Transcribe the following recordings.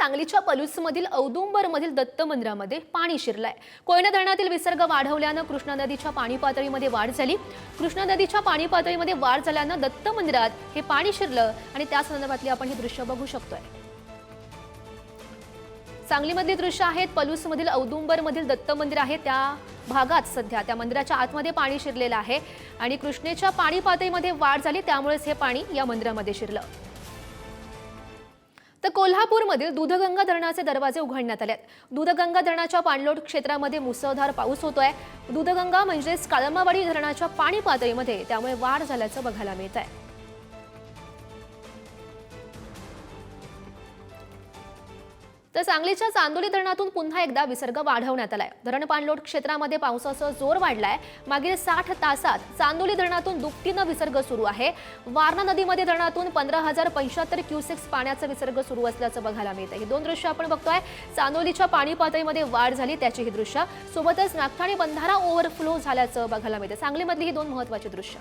सांगलीच्या पलूसमधील औदुंबरमधील दत्त मंदिरामध्ये पाणी शिरलंय. कोयना धरणातील विसर्ग वाढवल्यानं कृष्णा नदीच्या पाणी पातळीमध्ये वाढ झाली. कृष्णा नदीच्या पाणी पातळीमध्ये वाढ झाल्यानं दत्त मंदिरात हे पाणी शिरलं आणि त्या संदर्भातली आपण हे दृश्य बघू शकतोय. सांगलीमधली दृश्य आहेत पलूसमधील औदुंबरमधील दत्त मंदिर आहे त्या भागात सध्या त्या मंदिराच्या आतमध्ये पाणी शिरलेलं आहे आणि कृष्णेच्या पाणी पातळीमध्ये वाढ झाली त्यामुळेच हे पाणी या मंदिरामध्ये शिरलं. तर कोल्हापूरमधील दूधगंगा धरणाचे दरवाजे उघडण्यात आले आहेत दूधगंगा धरणाच्या पाणलोट क्षेत्रामध्ये मुसळधार पाऊस होतोय. दूधगंगा म्हणजेच काळमावाडी धरणाच्या पाणी पातळीमध्ये त्यामुळे वाढ झाल्याचं बघायला मिळत आहे तर सांगलीच्या चांदोली धरणातून पुन्हा एकदा विसर्ग वाढवण्यात आलाय. धरण पाणलोट क्षेत्रामध्ये पावसाचा जोर वाढलाय. मागील साठ तासात चांदोली धरणातून दुपटीनं विसर्ग सुरू आहे. वारणा नदीमध्ये धरणातून पंधरा हजार पंच्याहत्तर क्युसेक्स पाण्याचा विसर्ग सुरू असल्याचं बघायला मिळतं ही दोन दृश्य आपण बघतोय. चांदोलीच्या पाणी पातळीमध्ये वाढ झाली त्याची ही दृश्य. सोबतच नागठाणे बंधारा ओव्हरफ्लो झाल्याचं बघायला मिळतं सांगलीमधली ही दोन महत्वाची दृश्य.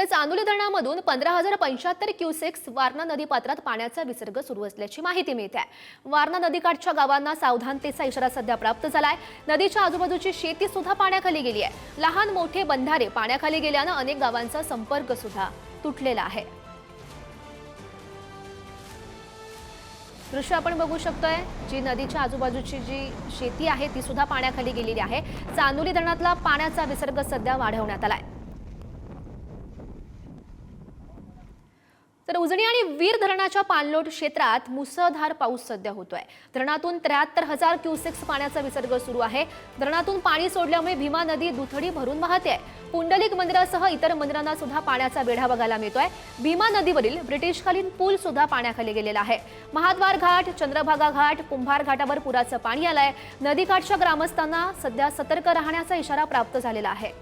तर चांदोली धरणामधून पंधरा हजार पंच्याहत्तर क्युसेक्स वारणा नदीपात्रात पाण्याचा विसर्ग सुरू असल्याची माहिती मिळते. आहे वारणा नदीकाठच्या गावांना सावधानतेचा इशारा सध्या प्राप्त झालाय. नदीच्या आजूबाजूची शेती सुद्धा पाण्याखाली गेली आहे. लहान मोठे बंधारे पाण्याखाली गेल्यानं अनेक गावांचा संपर्क सुद्धा तुटलेला आहे. दृश्य आपण बघू शकतोय जी नदीच्या आजूबाजूची जी शेती आहे ती सुद्धा पाण्याखाली गेलेली आहे. चांदोली धरणातला पाण्याचा विसर्ग सध्या वाढवण्यात आलाय. तर उजनी आणि वीर धरणाच्या पाणलोट क्षेत्रात मुसळधार पाऊस सध्या होतोय. धरणातून त्र्याहत्तर हजार क्युसेक्स पाण्याचा विसर्ग सुरू आहे. धरणातून पाणी सोडल्यामुळे भीमा नदी दुथडी भरून वाहते. पुंडलिक मंदिरासह इतर मंदिरांना सुद्धा पाण्याचा वेढा बघायला मिळतोय. भीमा नदीवरील ब्रिटिशकालीन पूल सुद्धा पाण्याखाली गेलेला आहे. महाद्वार घाट चंद्रभागा घाट कुंभार घाटावर पुराचं पाणी आलंय. नदीकाठच्या ग्रामस्थांना सध्या सतर्क राहण्याचा इशारा प्राप्त झालेला आहे.